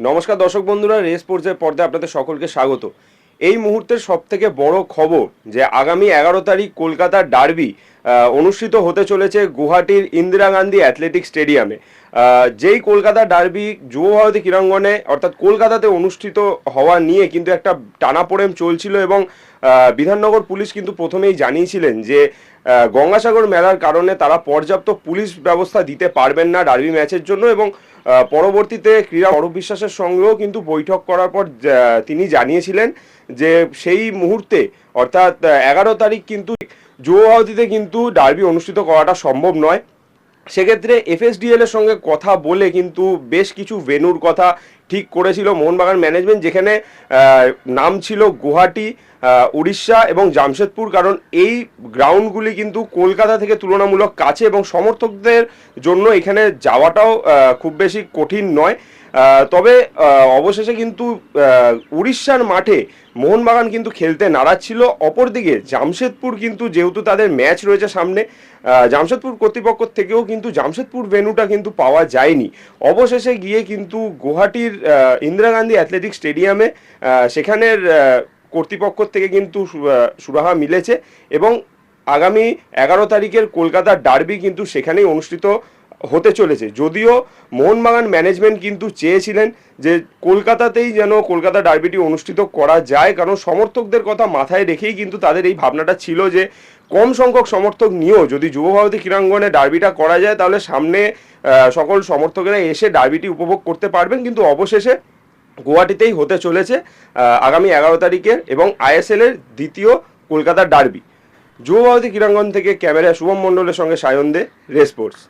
নমস্কার দর্শক বন্ধুরা, রেস পর্যায়ের পর্দায় আপনাদের সকলকে স্বাগত। এই মুহূর্তের সব থেকে বড় খবর যে আগামী এগারো তারিখ কলকাতার ডার্বি অনুষ্ঠিত হতে চলেছে গুয়াহাটির ইন্দিরা গান্ধী অ্যাথলেটিক স্টেডিয়ামে। যেই কলকাতা ডার্বি যুব ভারতী ক্রীড়াঙ্গনে, অর্থাৎ কলকাতাতে অনুষ্ঠিত হওয়া নিয়ে কিন্তু একটা টানাপোড়েন চলছিল এবং বিধাননগর পুলিশ কিন্তু প্রথমেই জানিয়েছিলেন যে গঙ্গাসাগর মেলার কারণে তারা পর্যাপ্ত পুলিশ ব্যবস্থা দিতে পারবেন না ডার্বি ম্যাচের জন্য এবং পরবর্তীতে ক্রীড়া অরূপ বিশ্বাসের সঙ্গেও কিন্তু বৈঠক করার পর তিনি জানিয়েছিলেন যে সেই মুহূর্তে, অর্থাৎ এগারো তারিখ কিন্তু যুব কিন্তু ডার্বি অনুষ্ঠিত করাটা সম্ভব নয়। সেক্ষেত্রে এফএসডিএল এর সঙ্গে কথা বলে কিন্তু বেশ কিছু ভেনুর কথা ঠিক করেছিল মোহনবাগান ম্যানেজমেন্ট, যেখানে নাম ছিল গুয়াহাটি উড়িষ্যা এবং জামশেদপুর। কারণ এই গ্রাউন্ডগুলি কিন্তু কলকাতা থেকে তুলনামূলক কাছে এবং সমর্থকদের জন্য এখানে যাওয়াটাও খুব বেশি কঠিন নয়। তবে অবশেষে কিন্তু উড়িষ্যার মাঠে মোহনবাগান কিন্তু খেলতে নারাজ ছিল। অপরদিকে জামশেদপুর কিন্তু যেহেতু তাদের ম্যাচ রয়েছে সামনে জামশেদপুর কর্তৃপক্ষ থেকেও কিন্তু জামশেদপুর ভেন্যুটা কিন্তু পাওয়া যায়নি। অবশেষে গিয়ে কিন্তু গুয়াহাটির ইন্দিরা গান্ধী অ্যাথলেটিক স্টেডিয়ামে সেখানের কর্তৃপক্ষ থেকে কিন্তু সুরাহা মিলেছে এবং আগামী এগারো তারিখের কলকাতার ডার্বি কিন্তু সেখানেই অনুষ্ঠিত হতে চলেছে। যদিও মোহনবাগান ম্যানেজমেন্ট কিন্তু চেয়েছিলেন যে কলকাতাতেই যেন কলকাতা ডার্বিটি অনুষ্ঠিত করা যায়। কারণ সমর্থকদের কথা মাথায় রেখেই কিন্তু তাদের এই ভাবনাটা ছিল যে কম সংখ্যক সমর্থক নিয়েও যদি যুব ভারতী ক্রীড়াঙ্গনে ডার্বিটা করা যায়, তাহলে সামনে সকল সমর্থকেরা এসে ডার্বিটি উপভোগ করতে পারবেন। কিন্তু অবশেষে গুয়াহাটিতেই হতে চলেছে আগামী এগারো তারিখের এবং আইএসএল এর দ্বিতীয় কলকাতার ডার্বি যুব ভারতী ক্রীড়াঙ্গন থেকে ক্যামেরা শুভম মণ্ডলের সঙ্গে সায়ন দে, রেস স্পোর্টস।